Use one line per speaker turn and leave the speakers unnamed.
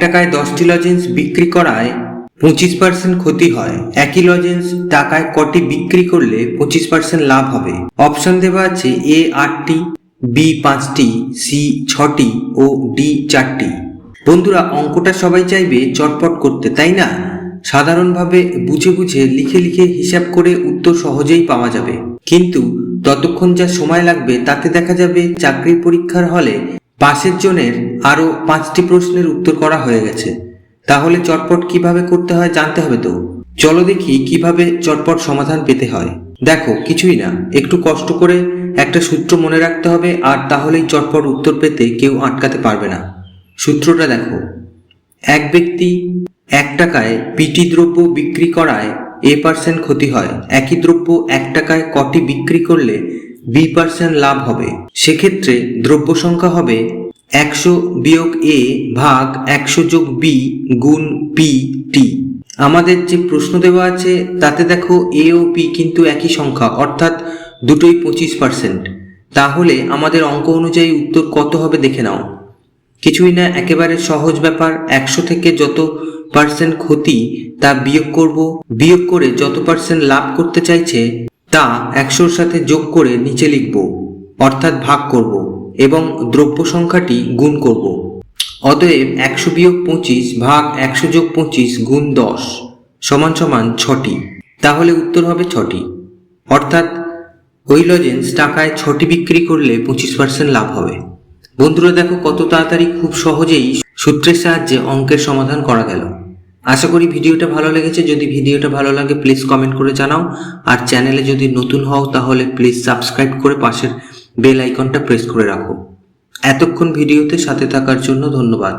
টাকায় দশটি লজেন্স বিক্রি করায় পঁচিশ পার্সেন্ট ক্ষতি হয়। একই লজেন্স টাকায় কটি বিক্রি করলে পঁচিশ পার্সেন্ট লাভ হবে। অপশন দেওয়া আছে এ আটটি বি পাঁচটি সি ছটি ও ডি চারটি। বন্ধুরা, অঙ্কটা সবাই চাইবে চটপট করতে, তাই না? সাধারণভাবে বুঝে বুঝে লিখে লিখে হিসাব করে উত্তর সহজেই পাওয়া যাবে। কিন্তু ততক্ষণ যা সময় লাগবে, তাতে দেখা যাবে চাকরির পরীক্ষার হলে পাশের জনের আরও পাঁচটি প্রশ্নের উত্তর করা হয়ে গেছে। তাহলে চটপট কীভাবে করতে হয় জানতে হবে তো। চলো দেখি কীভাবে চটপট সমাধান পেতে হয়। দেখো, কিছুই না। একটু কষ্ট করে একটা সূত্র মনে রাখতে হবে আর তাহলেই চটপট উত্তর পেতে কেউ আটকাতে পারবে না। সূত্রটা দেখো। এক ব্যক্তি এক টাকায় পিটি দ্রব্য বিক্রি করায় এ পার্সেন্ট ক্ষতি হয়। একই দ্রব্য এক টাকায় কটি বিক্রি করলে বি পার্সেন্ট লাভ হবে। সেক্ষেত্রে দ্রব্য সংখ্যা হবে একশো বিয়োগ এ ভাগ একশো যোগ বি গুণ পি টি। আমাদের যে প্রশ্ন দেওয়া আছে, তাতে দেখো এ ও পি কিন্তু একই সংখ্যা, অর্থাৎ দুটোই পঁচিশ পার্সেন্ট। তাহলে আমাদের অঙ্ক অনুযায়ী উত্তর কত হবে দেখে নাও। কিছুই না, একেবারে সহজ ব্যাপার, একশো থেকে যত পার্সেন্ট ক্ষতি, তা বিয়োগ করব। বিয়োগ করে যত পার্সেন্ট লাভ করতে চাইছে তা একশোর সাথে যোগ করে নিচে লিখব, অর্থাৎ ভাগ করব এবং দ্রব্য সংখ্যাটি গুণ করব। অতএব একশো বিয়োগ পঁচিশ ভাগ একশো যোগ পঁচিশ গুণ দশ সমান সমান ছটি। তাহলে উত্তর হবে ছটি। অর্থাৎ ওই লজেন্স টাকায় ছটি বিক্রি করলে পঁচিশ পার্সেন্ট লাভ হবে। বন্ধুরা দেখো কত তাড়াতাড়ি খুব সহজেই সূত্রের সাহায্যে অঙ্কের সমাধান করা গেল। আশা করি ভিডিওটা ভালো লেগেছে। যদি ভিডিওটা ভালো লাগে প্লিজ কমেন্ট করে জানাও। আর চ্যানেলে যদি নতুন হও, তাহলে প্লিজ সাবস্ক্রাইব করে পাশের বেল আইকনটা প্রেস করে রাখো। এতক্ষণ ভিডিওতে সাথে থাকার জন্য ধন্যবাদ।